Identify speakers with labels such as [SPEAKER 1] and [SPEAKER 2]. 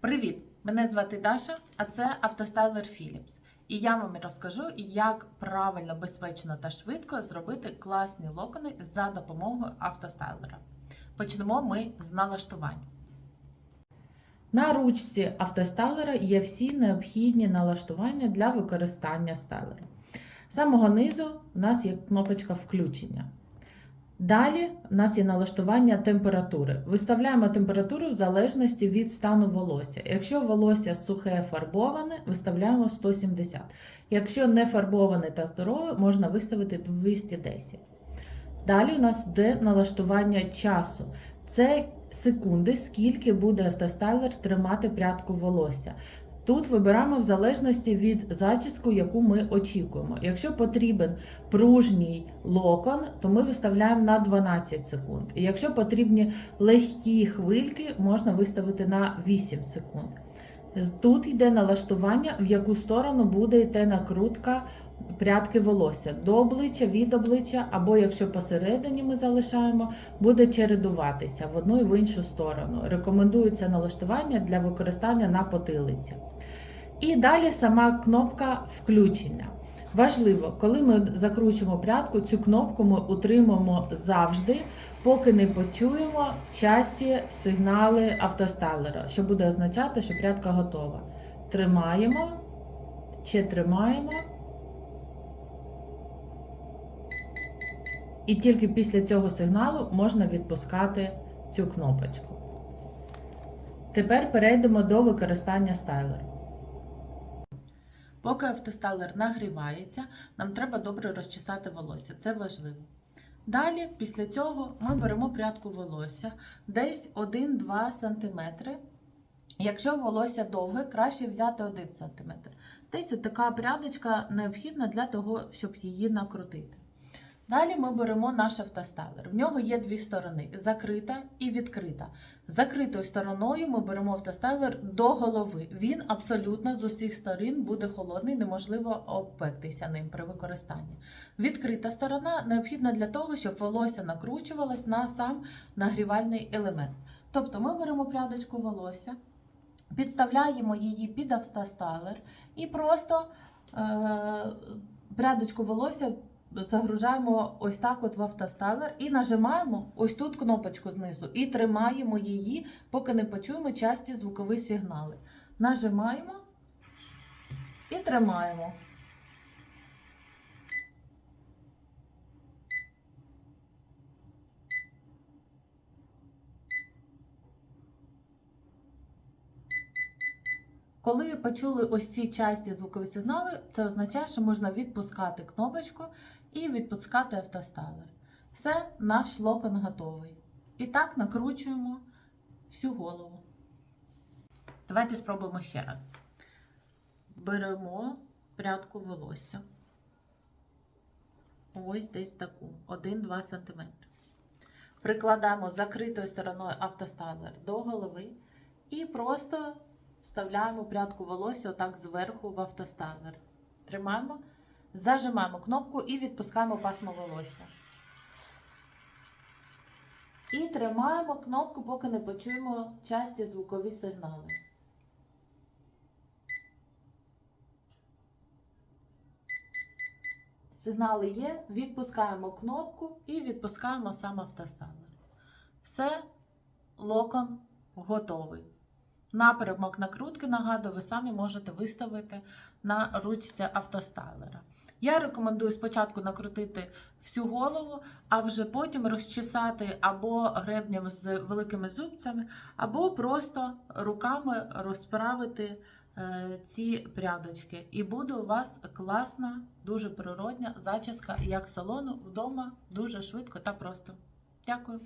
[SPEAKER 1] Привіт! Мене звати Даша, а це автостайлер Philips. І я вам розкажу, як правильно, безпечно та швидко зробити класні локони за допомогою автостайлера. Почнемо ми з налаштувань. На ручці автостайлера є всі необхідні налаштування для використання стайлера. З самого низу у нас є кнопочка включення. Далі у нас є налаштування температури. Виставляємо температуру в залежності від стану волосся. Якщо волосся сухе фарбоване, виставляємо 170. Якщо не фарбоване та здорове, можна виставити 210. Далі у нас йде налаштування часу. Це секунди, скільки буде автостайлер тримати прядку волосся. Тут вибираємо в залежності від зачіску, яку ми очікуємо. Якщо потрібен пружній локон, то ми виставляємо на 12 секунд. І якщо потрібні легкі хвильки, можна виставити на 8 секунд. Тут йде налаштування, в яку сторону буде йти накрутка прядки волосся до обличчя, від обличчя, або якщо посередині ми залишаємо, буде чередуватися в одну і в іншу сторону. Рекомендується налаштування для використання на потилиці. І далі сама кнопка включення. Важливо, коли ми закручуємо прядку, цю кнопку ми утримуємо завжди, поки не почуємо часті сигнали автостайлера, що буде означати, що прядка готова. Тримаємо, ще тримаємо. І тільки після цього сигналу можна відпускати цю кнопочку. Тепер перейдемо до використання стайлера. Поки автостайлер нагрівається, нам треба добре розчесати волосся. Це важливо. Далі, після цього, ми беремо прядку волосся десь 1-2 см. Якщо волосся довге, краще взяти 1 см. Десь така прядочка необхідна для того, щоб її накрутити. Далі ми беремо наш автостайлер. В нього є дві сторони: закрита і відкрита. Закритою стороною ми беремо автостайлер до голови. Він абсолютно з усіх сторін буде холодний, неможливо обпектися ним при використанні. Відкрита сторона необхідна для того, щоб волосся накручувалось на сам нагрівальний елемент. Тобто ми беремо прядочку волосся, підставляємо її під автостайлер і просто е- прядочку волосся загружаємо ось так от в автостайлер і нажимаємо ось тут кнопочку знизу і тримаємо її, поки не почуємо часті звукові сигнали. Нажимаємо і тримаємо. Коли почули ось ці часті звукові сигнали, це означає, що можна відпускати кнопочку і відпускати автостайлер. Все, наш локон готовий. І так накручуємо всю голову. Давайте спробуємо ще раз. Беремо прядку волосся. Ось десь таку, 1-2 см. Прикладаємо закритою стороною автостайлер до голови і просто вставляємо прядку волосся отак зверху в автостайлер. Тримаємо, зажимаємо кнопку і відпускаємо пасмо волосся. І тримаємо кнопку, поки не почуємо часті звукові сигнали. Сигнали є, відпускаємо кнопку і відпускаємо сам автостайлер. Все, локон готовий. Напрямок накрутки, нагадую, ви самі можете виставити на ручці автостайлера. Я рекомендую спочатку накрутити всю голову, а вже потім розчесати або гребнем з великими зубцями, або просто руками розправити е, ці прядочки. І буде у вас класна, дуже природня зачіска, як салону вдома, дуже швидко та просто. Дякую!